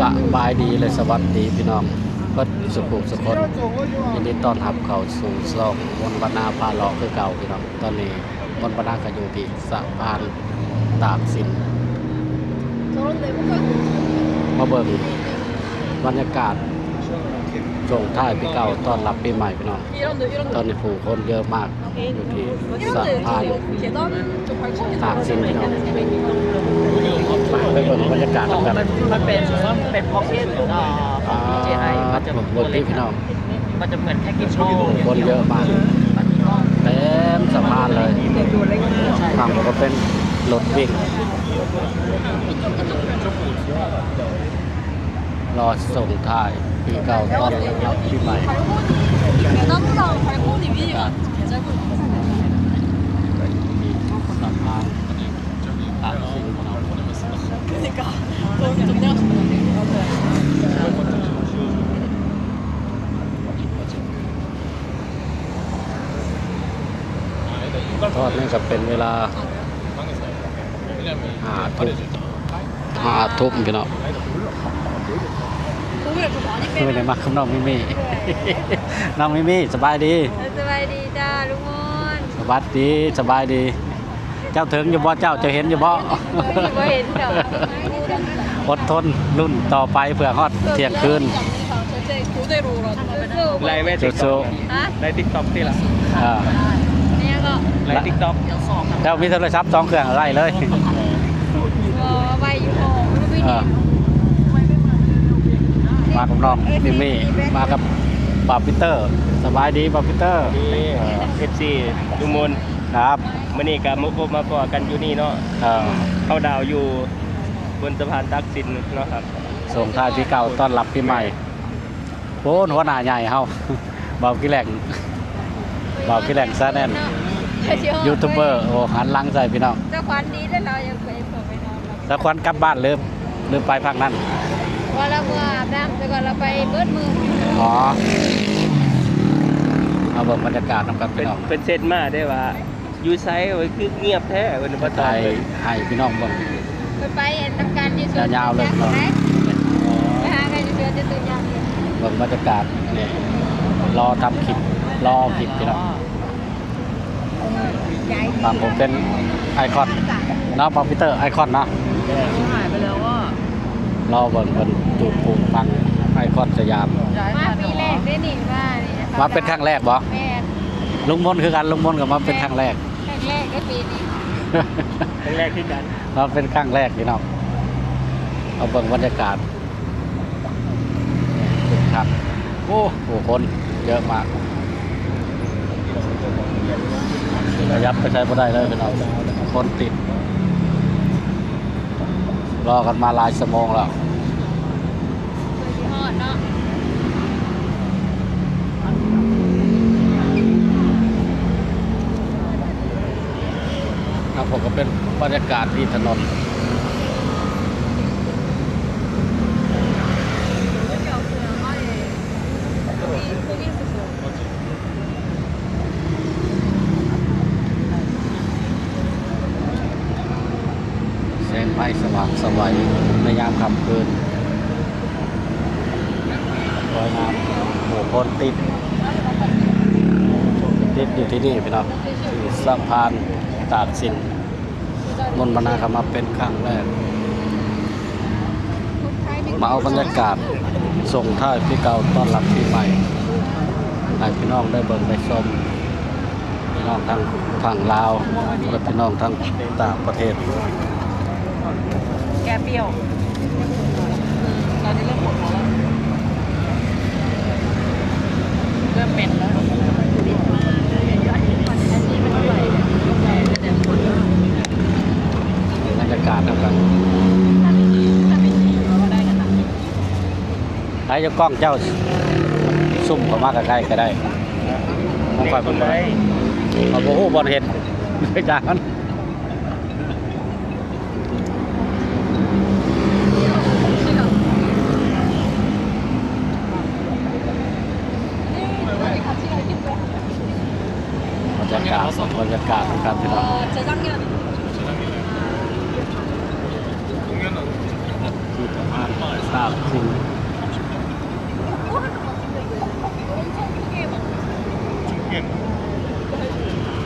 สบายดีเลยสวัสดีพี่น้องเพิ่นสุขุสุคนยินดีต้อนรับเข้าสู่ซอกวนบรรณาพาเลาะคือเก่าพี่น้องตอนนี้วนบรรณาก็อยู่ที่สะพานตากสินมาเบิ่งบรรยากาศ ส่งท้ายปีเก่าตอนรับปีใหม่พี่น้องตอนนี้ผู้คนเยอะมากอยู่ที่สะพานตากสินพี่น้องไปเบิ่บรรยากาศกันมันเป็นเป็นพ็อกเก็ตของ DJI มันจะนที่พี่น้องมันจะเหมือนแพ็กเกจคนเยอะมากเต็มสะพานเลยฝั่งผมก็เป็นรถวิ่งรอส่งท้าย ปีเก่าต้อนรับปีใหม่นั่งรอใครพูดอย่นี้อยู่อะนี่ก็เป็นเวลาห้าทุ่มห้าทุ่มพี่นาอ มื่อไหนมาคำน้องมิมี่น้องมิมี่สบายดีสบายดีจ้าลุงมอนสบายดีสบายดี เจ้าถึงอยู่บ่เจ้าจะเห็นอยู่บ่เอดทนรุ่นต่อไปเผื่อฮอดเที่ยงคืนไลน์แม่ติ๊กต็อกไลน์ติ๊กต็อกที่ละนี่ก็ไลน์ติ๊กต็อกเจ้ามีโทรศัพท์สองเครื่องไล่เลยไวอยู่พอรู้วิธี มากับน้องมิมี่มากับป้าปีเตอร์ สบายดีป้าปีเตอร์นี่เอฟซีลุงมนครับมื่อนี้กับมุกมาพอกันอยู่นี่เนาะเอ่อเข้าดาวอยู่บนสะพานตักสินเนาะครับส่งท้ายปีเก่าต้อนรับปีใหม่โอ้หัวหน้าใหญ่เฮาเบากี่แหล่งเบากี่แหล่งซะแน่นยูทูบเบอร์โอ้หันหลังใส่พี่น้องเจ้าควันดีแล้วเรายังเคยเปิดไปนอนหลับแล้วควันกลับบ้านเริ่มเริ่มไปพักนั้น ว่าเราเมื่ออาบน้ำแต่ก่อนเราไปเบิดมืออ๋อเอาเบิ่งบรรยากาศนำกันเป็พี่นน้องเป็นเซตมาได้ว่ายูไซส์ไว้คือเงียบแท้วันนี้มามาตาถ่ายยให้พี่น้องเบิ่ง ไปไปเห็นทำการที่สุดยาวๆเลย ไปไปหากันอยู่เดือนจะตื่นยามเลยเบิ่งบรรยากาศนี่รอทำคลิปรอคลิปพี่น้องฝั่งผมเป็นไอคอนเนาะปอมพิเตอร์ไอคอนเนาะ หายไปแล้ว ว่ารอเบิ่งเบิ่งจูบปูฟังไอคอนสยาม มาปีแรกได้นี่ว่านี่นะคะมาเป็นครั้งแรกบ่แม่ลุงมนต์คือกันลุงมนต์กับมาเป็นครั้งแรก ครั้งแรกก็ปีนี้ครั้งแรกที่กันเราเป็นครั้งแรกพี่น้องเอาเบิ่งบรรยากาศคึกคักโอ้โหคนเยอะมากระยับไปใช้ไม่ได้เลยพี่น้องคนติด รอกันมาหลายชั่วโมงแล้วที่ฮอดเนาะครับผมก็เป็นบรรยากาศที่ถนน แสงไฟสว่างสวัยในยามค่ำคืนรอยน้ำหมู่คนติดติดอยู่ที่นี่พี่น้องที่สะพานตากสินมนต์บรรณาคมาเป็นครั้งแรก มาเอาบรรยากาศส่งท้ายพี่เก่าต้อนรับปีใหม่ให้พี่น้องได้เบิ่งได้ชมพี่น้องทางฝั่งลาวและพี่น้องทางต่างประเทศ กเปรี้ยว ตอนนี้เริ่มปวดหัวแล้วเริ่มเป็นแล้วบรรยากาศนะครับใครจะกล้องเจ้าซุ่มเข้ามาใกล้ก็ได้ผมคอยเป็นไไรเอาโอ้โหบอลเห็ดไม่จาน บรรยากาศบรรยากาศนะครับพี่น้อง 어, 재작년 ที่สะพาน ตากสิน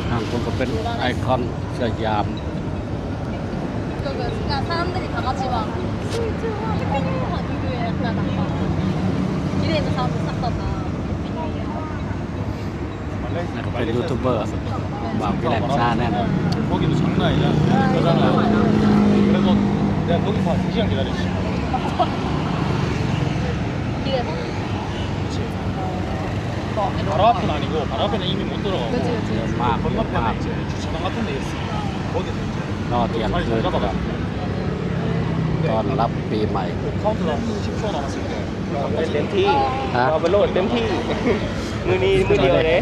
ทางคนก็เป็นไอคอนสยาม 그, 그, 그러니까 사람들이 다 같이 막 스위트와 해피뉴이어 막 이거 약간 막 길에 있는 사람들 싹다 다. แล้วก็เป็นยูทูบเบอร์บ่าวพี่แหลมชาแน่น 거기도 장난 아니야. 그러잖아. 그래서 내가 거기서 한 2시간 기다렸지. 길에서? 바로 앞은 아니고 바로 앞에는 이미 못 들어가고 เยอะมากเยอะมาก 건너편에 이제 주차장 같은 데 있어. 거기서 이제 รอเที่ยงคืนครับตอนรับปีใหม่ 카운트다운 10초 남았을 때. เต็มที่ ฮะ เอาไปโหลดเต็มที่ มือนี้มือเดียวเลย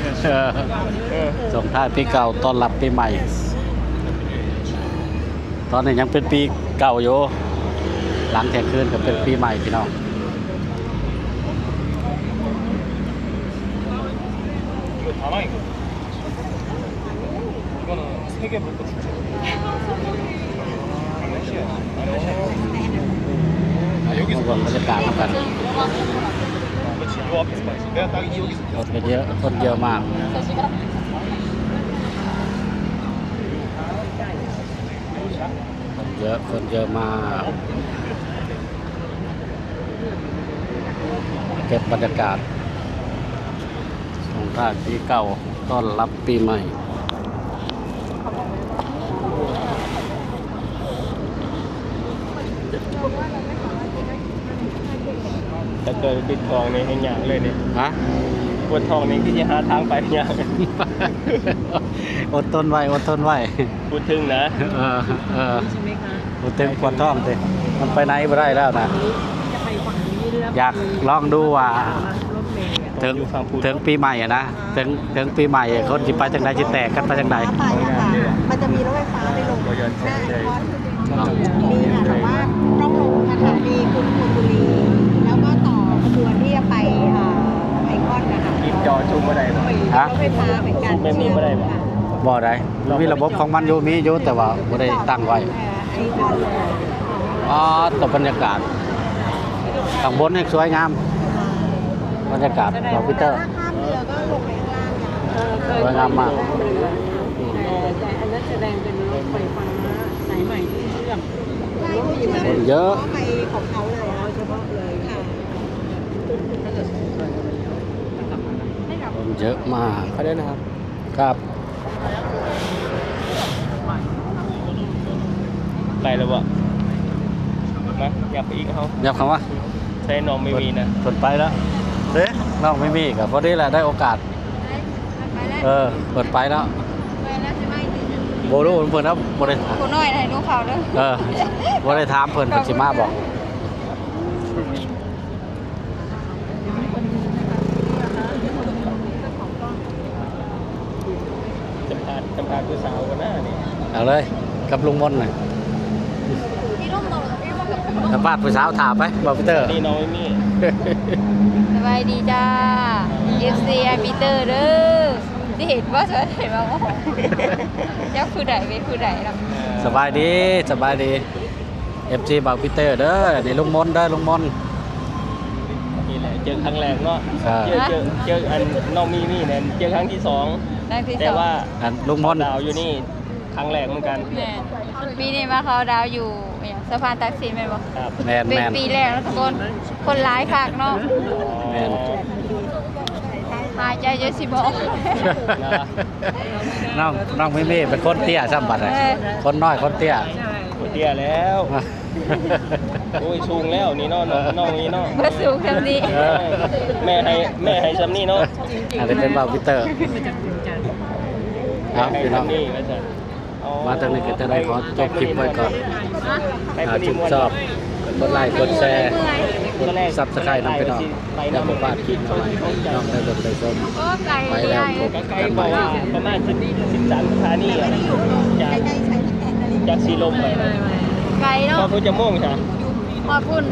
ส่งท้ายปีเก่าตอนรับปีใหม่ ตอนนี้ยังเป็นปีเก่าอยู่หลังแที่ยงคืนก็เป็นปีใหม่พี่น้องมาบนบรรยากาศกัน คนเยอะคนเยอะมากคนเยอะคนเยอะมากเก็บบรรยากาศสงกรานต์ปีเก่าต้อนรับปีใหม่ ถ้าเกิดปิดทองนี่ให้ยากเลยเนี่ยฮะปวดทองนี่ที่จะหาทางไปยากอดทนไว้อดทนไว้พูดถึงนะเออเอออดเต็มปวดท้องสิมันไปไหนไม่ได้แล้วนะอยากลองดูว่าถึงอยู่ฝั่งพูดถึงปีใหม่อะนะถึงถึงปีใหม่อะคนจิไปจังใดจิแตกกันไปจังใดไปอะค่ะมันจะมีรถไฟฟ้าไปลงหน้าไอคอนเนาะมีค่ะแต่ว่าต้องลงนะคะมีคุณคุณบุรี แล้วก็ต่อขบวนที่จะไปอ่าไอคอนนะคะ หยิบจอ ชูมาได้บ่มีรถไฟฟ้าเหมือนกันแบบนี้บ่ได้บ่ค่ะบ่ได้มันมีระบบของมันอยู่มีอยู่แต่ว่าบ่ได้ตั้งไว้เอ่อไอคอนเลยอ๋อแต่บรรยากาศข้างบนนี่สวยงาม บรรยากาศเราพีเตอร์ ถ้าข้ามเรือก็ลงไปข้างล่างเนี่ยสวยงามมาก แต่อันนั้นแสดงเป็นรถไฟฟ้าสายใหม่ที่เชื่อม ใช่เขาเชื่อคนเยอะ ไปของเขาเลยอะ เฉพาะเลย ค่ะ คน เยอะมากเขาได้นะครับ ครับไปแล้วบ่มาอยากไปอีกเขายับคำว่าใช้น้องไม่มีนะเปิดไปแล้วเด้น้องไม่มีกับพอดีแหละได้โอกาสไปแล้วเออ เปิดไปแล้วไปแล้วใช่ไหมโบรู้เพิ่นครับบ่ได้คุณน้อยให้ลูกเขาเด้อเออบ่ได้ถามเพิ่นเพิ่นสิมาบอก จำพาษณ์ผู้สาวกันหน้านี่เอาเลยกับลุงมนหน่อยกับพี่สภาษผู้สาวถามไปบอพิเตอร์นี่น้อยไม่มีสบายดีจ้า FC ไอพีเตอร์เด้อที่เห็นว่าจะเห็นากอ้โหยักษ์ผู้ใดเป็นผู้ใดหรอกสบายดีสบายดี FC บาวพิเตอร์เด้อนี่ลุงมนเด้อลุงมนนี่แหละเจอครั้งแรกเนาะเจอเจออันน้องมีมี่เนี่ยเจอครั้งที่สอง นั่นที่แต่สองว่าอันลุงมนต์ดาวอยู่นี่ครั้งแรกเหมือนกันแม่ปีนี้มาเขาดาวอยู่อย่างสะพานตักสินเป็นบ่ครับแมนเป็แมนน ปีแรกแล้วทุกคนคนร้ายคักเนาะแม่น หายใจจะสิบอก น้องน้องไม่มีเป็นคนเตี้ยซ้ำบัดเลยเออ คนน้อยคนเตี้ยโอ้เตี้ยแล้วโอ้ยสูงแล้วนี่เนาะน้องน้องนี่เนาะเพื่อสูงเท่านี้ เออแม่ให้แม่ให้ซ้ำนี่เนาะอันนี้เป็นบ่าวพีเตอร์ ครับให้พี่น้องซ้ำนี่ว่าซั่นเอมาทางนี้ก็จะได้ขอจบคลิปไว้ก่อนให้ถ้าคนนี้ชื่นม่วนชอบกดไลค์กดแชร์กดซับสไครต์น้องพี่น้องอย่ามาพลาดคลิปใหม่น้องได้ดมได้ชมโอ้ไกลไปเลแล้วยพบก็ไกลกันใหบม่อกว่าประมาณ10 13สถานีอะจากใกล้ๆใช้สแกนนาฬิกาจากสีลมไปไกลเนาะก็พุทธจะม่วงใช่พอพุ่น